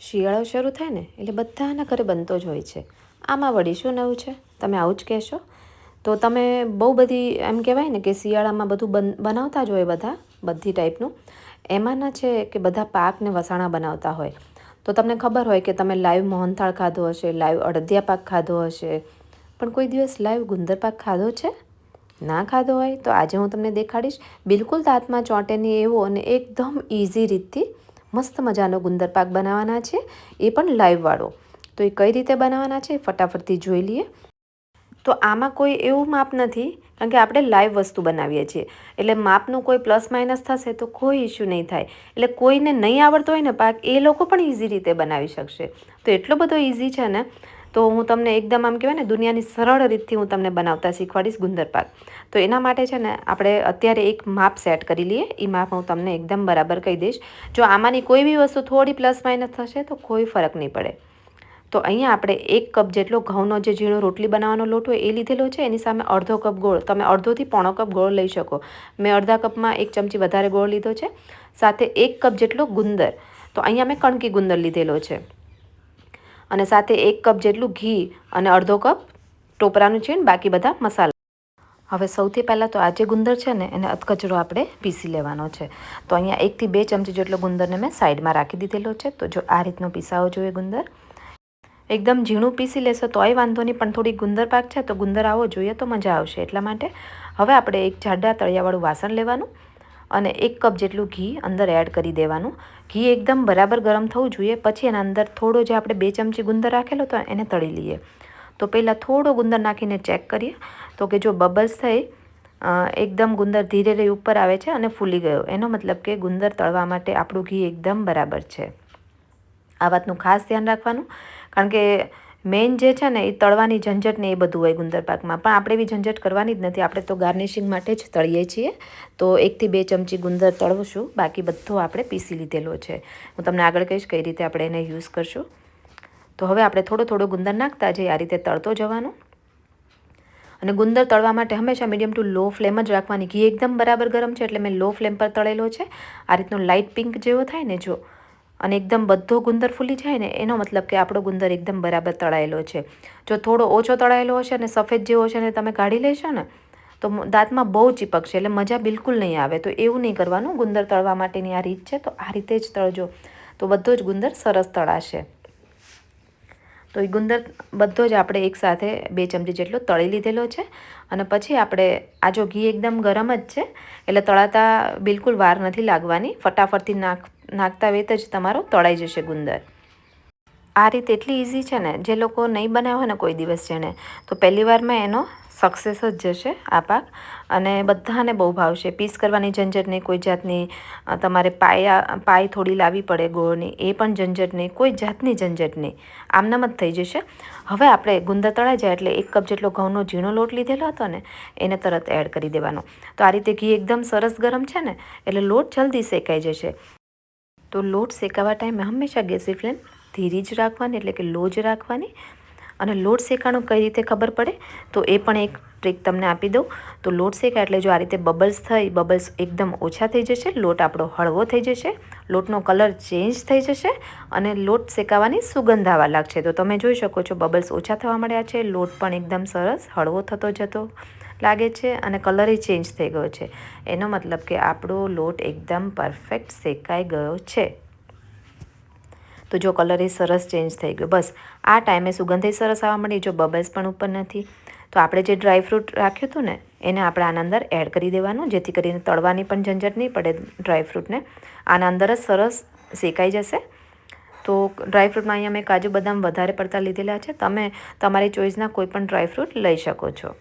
શિયાળો શરૂ થાય ને એટલે બધાના ઘરે બનતો જ હોય છે. આમાં વળી શું નવું છે? તમે આવું જ કહેશો? તો તમે બહુ બધી એમ કહેવાય ને કે શિયાળામાં બધું બન, બનાવતા જ હોય બધા, બધી ટાઈપનું. એમાંના છે કે બધા પાકને વસાણા બનાવતા હોય. તો તમને ખબર હોય કે તમે લાઈવ મોહનથાળ ખાધો હશે, લાઈવ અડદિયા પાક ખાધો હશે. પણ કોઈ દિવસ લાઈવ ગુંદર પાક ખાધો છે? ના ખાધો હોય તો આજે હું તમને દેખાડીશ. બિલકુલ દાંતમાં ચોંટે નહીં એવો અને એકદમ ઇઝી રીતથી મસ્ત મજાનો ગુંદર પાક બનાવવાના છે. એ પણ લાઈવવાળો તો એ કઈ રીતે બનાવવાના છે ફટાફટથી જોઈ લઈએ. તો આમાં કોઈ એવું માપ નથી, કારણ કે આપણે લાઈવ વસ્તુ બનાવીએ છીએ. એટલે માપનું કોઈ પ્લસ માઇનસ થશે તો કોઈ ઇશ્યુ નહીં થાય. એટલે કોઈને નહીં આવડતો હોય ને પાક, એ લોકો પણ ઇઝી રીતે બનાવી શકશે. તો એટલો બધો ઇઝી છે ને તો હું તમને એકદમ આમ કહેવાય ને, દુનિયાની સરળ રીતથી હું તમને બનાવતા શીખવાડીશ ગુંદર પાક તો એના માટે છે ને, આપણે અત્યારે એક માપ સેટ કરી લઈએ. એ માપ હું તમને એકદમ બરાબર કહી દઈશ. જો આમાંની કોઈ બી વસ્તુ થોડી પ્લસ માઇનસ થશે, તો કોઈ ફરક નહીં પડે. તો અહીંયા આપણે એક કપ જેટલો ઘઉંનો જે ઝીણો રોટલી બનાવવાનો લોટ હોય, એ લીધેલો છે. એની સામે અડધો કપ ગોળ, તમે અડધોથી પોણો કપ ગોળ લઈ શકો. મેં અડધા કપમાં એક ચમચી વધારે ગોળ લીધો છે. સાથે એક કપ જેટલો ગુંદર. તો અહીંયા મેં કણકી ગુંદર લીધેલો છે. અને સાથે એક કપ જેટલું ઘી અને અડધો કપ ટોપરાનું છીણ, બાકી બધા મસાલા. હવે સૌથી પહેલાં તો આ જે ગુંદર છે ને, એને અધકચરો આપણે પીસી લેવાનો છે. તો અહીંયા એકથી બે ચમચી જેટલો ગુંદરને મેં સાઈડમાં રાખી દીધેલો છે. તો જો આ રીતનો પીસાવો જોઈએ ગુંદર. એકદમ ઝીણું પીસી લેશો તોય વાંધો નહીં, પણ થોડી ગુંદર પાક છે તો ગુંદર આવો જોઈએ તો મજા આવશે. એટલા માટે હવે આપણે એક જાડા તળિયાવાળું વાસણ લેવાનું. અને એક કપ જેટલું ઘી અંદર એડ કરી દેવાનું. ઘી એકદમ બરાબર ગરમ થવું જોઈએ, પછી એના અંદર થોડો જે આપણે બે ચમચી ગુંદર રાખેલો તો એને તળી લઈએ. તો પહેલાં થોડો ગુંદર નાખીને ચેક કરીએ. તો કે જો બબલ્સ થઈ એકદમ ગુંદર ધીરે ધીરે ઉપર આવે છે અને ફૂલી ગયો. એનો મતલબ કે ગુંદર તળવા માટે આપણું ઘી એકદમ બરાબર છે. આ વાતનું ખાસ ધ્યાન રાખવાનું. કારણ કે મેઇન જે છે ને, એ તળવાની ઝંઝટ ને એ બધું હોય ગુંદર પાકમાં. પણ આપણે એવી ઝંઝટ કરવાની જ નથી. આપણે તો ગાર્નિશિંગ માટે જ તળીએ છીએ. તો એકથી બે ચમચી ગુંદર તળવશું. બાકી બધો આપણે પીસી લીધેલો છે. હું તમને આગળ કહીશ કઈ રીતે આપણે એને યુઝ કરશું. તો હવે આપણે થોડો થોડો ગુંદર નાખતા જઈએ. આ રીતે તળતો જવાનું. અને ગુંદર તળવા માટે હંમેશા મીડિયમ ટુ લો ફ્લેમ જ રાખવાની. ઘી એકદમ બરાબર ગરમ છે એટલે મેં લો ફ્લેમ પર તળેલો છે. આ રીતનો લાઇટ પિંક જેવો થાય ને, જો અને એકદમ બધો ગુંદર ફૂલી જાય ને, એનો મતલબ કે આપણો ગુંદર એકદમ બરાબર તળાયેલો છે. જો થોડો ઓછો તળાયેલો હશે અને સફેદ જેવો છે ને તમે કાઢી લેશો ને, તો દાંતમાં બહુ ચીપકશે એટલે મજા બિલકુલ નહીં આવે. તો એવું નહીં કરવાનું, ગુંદર તળવા માટેની આ રીત છે, તો આ રીતે જ તળજો. તો બધો જ ગુંદર સરસ તળાશે. તો એ ગુંદર બધો જ આપણે એકસાથે બે ચમચી જેટલો તળી લીધેલો છે. અને પછી આપણે, આ જો ઘી એકદમ ગરમ જ છે, એટલે તળાતા બિલકુલ વાર નથી લાગવાની. ફટાફટથી નાખ નાખતા વેત જ તમારો તળાઈ જશે ગુંદર. આ રીત એટલી ઇઝી છે ને, જે લોકો નહીં બનાવે ને કોઈ દિવસ જેણે, તો પહેલી વારમાં એનો સક્સેસ જ જશે આ પાક. અને બધાને બહુ ભાવશે પીસ કરવાની ઝંઝટ નહીં, કોઈ જાતની તમારે પાયા, પાય થોડી લાવવી પડે ગોળની, એ પણ ઝંઝટ નહીં, કોઈ જાતની ઝંઝટ નહીં. આમનામ જ થઈ જશે. હવે આપણે ગુંદર તળાઈ જાય એટલે એક કપ જેટલો ઘઉંનો ઝીણો લોટ લીધેલો હતો ને, એને તરત એડ કરી દેવાનો. તો આ રીતે ઘી એકદમ સરસ ગરમ છે ને, એટલે લોટ જલ્દી શેકાઈ જશે. તો લોટ શેકાવા ટાઈમે હંમેશા ગેસની ફ્લેમ ધીરી જ રાખવાની, એટલે કે લો જ રાખવાની. અને લોટ શેકાણું કઈ રીતે ખબર પડે? તો એ પણ એક ટ્રીક તમને આપી દઉં. તો લોટ શેકા એટલે જો આ રીતે બબલ્સ થઈ, બબલ્સ એકદમ ઓછા થઈ જશે, લોટ આપણો હળવો થઈ જશે, લોટનો કલર ચેન્જ થઈ જશે અને લોટ શેકાવાની સુગંધ આવવા લાગશે. તો તમે જોઈ શકો છો બબલ્સ ઓછા થવા મળ્યા છે, લોટ પણ એકદમ સરસ હળવો થતો જતો. લાગે છે અને કલર ચેન્જ થઈ ગયો છે. એનો મતલબ કે આપણો લોટ એકદમ પરફેક્ટ શેકાઈ ગયો છે. તો જો કલર એ સરસ ચેન્જ થઈ ગયો. બસ, આ ટાઈમે સુગંધ સરસ આવવા મળી જો બબલ્સ પણ ઉપર નથી. તો આપણે જે ડ્રાયફ્રૂટ રાખ્યું હતું ને, એને આપણે આના અંદર એડ કરી દેવાનું, જેથી કરીને તળવાની પણ ઝંઝટ નહીં પડે ડ્રાયફ્રૂટને આના અંદર જ સરસ શેકાઈ જશે. તો ડ્રાયફ્રૂટમાં અહીંયા મેં કાજુ બદામ વધારે પડતા લીધેલા છે. તમે તમારી ચોઈસના કોઈ પણ ડ્રાયફ્રૂટ લઈ શકો છો.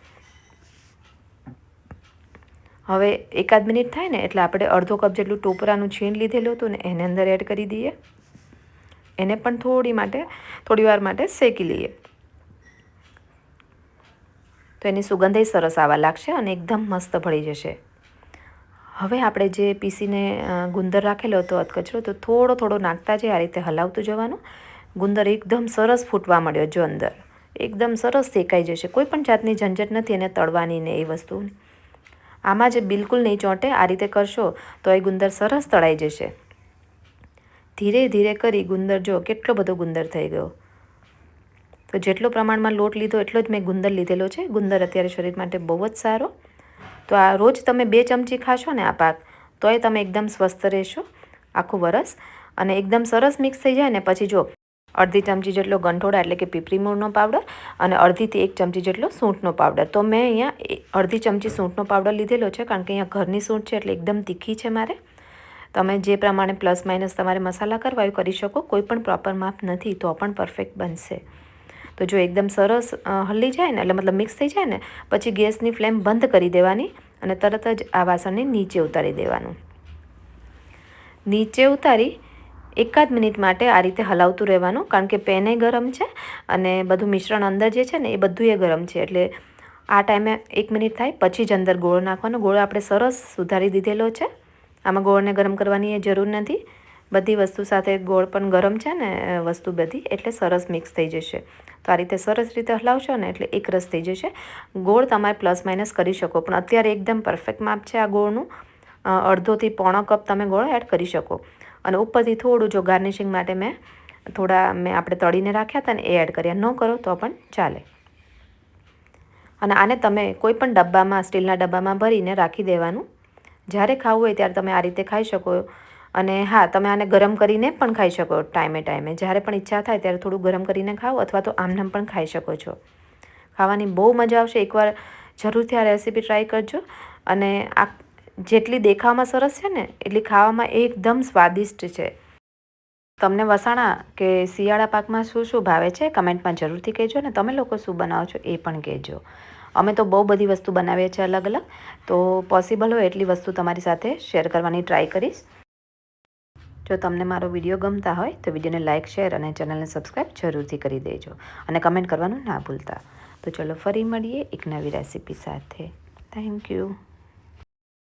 હવે એકાદ મિનિટ થાય ને એટલે આપણે અડધો કપ જેટલું ટોપરાનું છીણ લીધેલું હતું ને એને અંદર એડ કરી દઈએ. એને પણ થોડી માટે, થોડી વાર માટે શેકી લઈએ. તો એની સુગંધે સરસ આવવા લાગશે અને એકદમ મસ્ત ભળી જશે. હવે આપણે જે પીસીને ગુંદર રાખેલો હતો અધકચરો તો થોડો થોડો નાખતા જઈએ, આ રીતે હલાવતું જવાનું. ગુંદર એકદમ સરસ ફૂટવા મળ્યો જો અંદર. એકદમ સરસ શેકાઈ જશે. કોઈ પણ જાતની ઝંઝટ નથી, એને તળવાની ને એ વસ્તુની. આમાં જ બિલકુલ નહીં ચોંટે, આ રીતે કરશો તો એ ગુંદર સરસ તળાઈ જશે. ધીરે ધીરે કરી ગુંદર જો કેટલો બધો ગુંદર થઈ ગયો. તો જેટલો પ્રમાણમાં લોટ લીધો એટલો જ મેં ગુંદર લીધેલો છે. ગુંદર અત્યારે શરીર માટે બહુ જ સારો. તો આ રોજ તમે બે ચમચી ખાશો ને આ પાક, તોય તમે એકદમ સ્વસ્થ રહેશો આખું વરસ અને એકદમ સરસ મિક્સ થઈ જાય ને પછી જો અડધી ચમચી જેટલો ગંઠોડા એટલે કે પીપરી મૂળનો પાવડર અને અડધીથી એક ચમચી જેટલો સૂંઠનો પાવડર. તો મેં અહીંયા અડધી ચમચી સૂંઠનો પાવડર લીધેલો છે કારણ કે અહીંયા ઘરની સૂંઠ છે એટલે એકદમ તીખી છે મારે. તમે જે પ્રમાણે પ્લસ માઇનસ તમારે મસાલા કરવા એ કરી શકો, કોઈ પણ પ્રોપર માપ નથી તો પણ પરફેક્ટ બનશે. તો જો એકદમ સરસ હલી જાય ને એટલે મતલબ મિક્સ થઈ જાય ને પછી ગેસની ફ્લેમ બંધ કરી દેવાની અને તરત જ આ વાસણને નીચે ઉતારી દેવાનું. નીચે ઉતારી એકાદ મિનિટ માટે આ રીતે હલાવતું રહેવાનું, કારણ કે પેને ગરમ છે અને બધું મિશ્રણ અંદર જે છે ને એ બધું એ ગરમ છે. એટલે આ ટાઈમે એક મિનિટ થાય, પછી જ અંદર ગોળ નાખવાનો. ગોળ આપણે સરસ સુધારી દીધેલો છે. આમાં ગોળને ગરમ કરવાની એ જરૂર નથી. બધી વસ્તુ સાથે ગોળ પણ ગરમ છે ને વસ્તુ બધી, એટલે સરસ મિક્સ થઈ જશે. તો આ રીતે સરસ રીતે હલાવશો ને, એટલે એક રસ થઈ જશે. ગોળ તમારે પ્લસ માઇનસ કરી શકો, પણ અત્યારે એકદમ પરફેક્ટ માપ છે આ ગોળનું. અડધોથી પોણો કપ તમે ગોળ એડ કરી શકો. અને ઉપરથી થોડું જો ગાર્નિશિંગ માટે મેં થોડા મેં આપણે તળીને રાખ્યા હતા ને એ એડ કર્યા. ન કરો તો પણ ચાલે. અને આને તમે કોઈ પણ ડબ્બામાં, સ્ટીલના ડબ્બામાં ભરીને રાખી દેવાનું. જ્યારે ખાવું હોય ત્યારે તમે આ રીતે ખાઈ શકો. અને હા, તમે આને ગરમ કરીને પણ ખાઈ શકો ટાઈમે ટાઈમે. જ્યારે પણ ઈચ્છા થાય ત્યારે થોડું ગરમ કરીને ખાઓ અથવા તો આમનામ પણ ખાઈ શકો છો. ખાવાની બહુ મજા આવશે. એકવાર જરૂરથી આ રેસીપી ટ્રાય કરજો. અને આ જેટલી દેખાવમાં સરસ છે ને, એટલી ખાવામાં એકદમ સ્વાદિષ્ટ છે. તમને વસાણા કે શિયાળા પાકમાં શું શું ભાવે છે, કમેન્ટમાં જરૂરથી કહેજો ને, તમે લોકો શું બનાવો છો એ પણ કહેજો. અમે તો બહુ બધી વસ્તુ બનાવીએ છીએ અલગ અલગ, તો પોસિબલ હોય એટલી વસ્તુ તમારી સાથે શેર કરવાની ટ્રાય કરીશ. જો તમને મારો વીડિયો ગમતા હોય, તો વિડીયોને લાઇક શેર અને ચેનલને સબસ્ક્રાઈબ જરૂરથી કરી દેજો. અને કમેન્ટ કરવાનું ના ભૂલતા. તો ચલો ફરી મળીએ એક નવી રેસીપી સાથે. Thank you